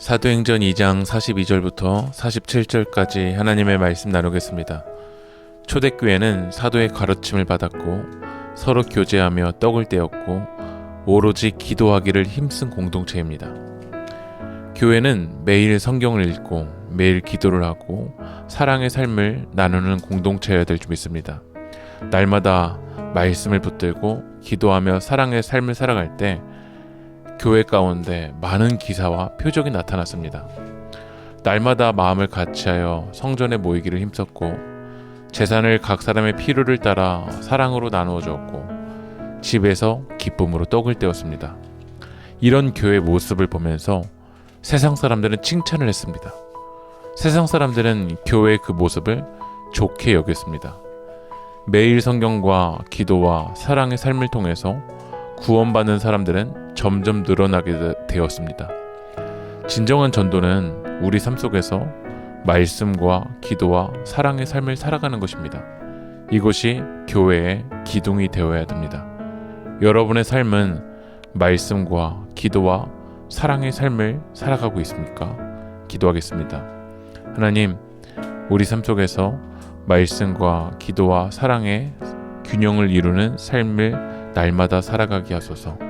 사도행전 2장 42절부터 47절까지 하나님의 말씀 나누겠습니다. 초대교회는 사도의 가르침을 받았고 서로 교제하며 떡을 떼었고 오로지 기도하기를 힘쓴 공동체입니다. 교회는 매일 성경을 읽고 매일 기도를 하고 사랑의 삶을 나누는 공동체여야 될 줄 믿습니다. 날마다 말씀을 붙들고 기도하며 사랑의 삶을 살아갈 때 교회 가운데 많은 기사와 표적이 나타났습니다. 날마다 마음을 같이하여 성전에 모이기를 힘썼고 재산을 각 사람의 필요를 따라 사랑으로 나누어 주었고 집에서 기쁨으로 떡을 떼었습니다. 이런 교회 모습을 보면서 세상 사람들은 칭찬을 했습니다. 세상 사람들은 교회의 그 모습을 좋게 여겼습니다. 매일 성경과 기도와 사랑의 삶을 통해서 구원받는 사람들은 점점 늘어나게 되- 되었습니다. 진정한 전도는 우리 삶 속에서 말씀과 기도와 사랑의 삶을 살아가는 것입니다. 이것이 교회의 기둥이 되어야 됩니다. 여러분의 삶은 말씀과 기도와 사랑의 삶을 살아가고 있습니까? 기도하겠습니다. 하나님, 우리 삶 속에서 말씀과 기도와 사랑의 균형을 이루는 삶을 날마다 살아가게 하소서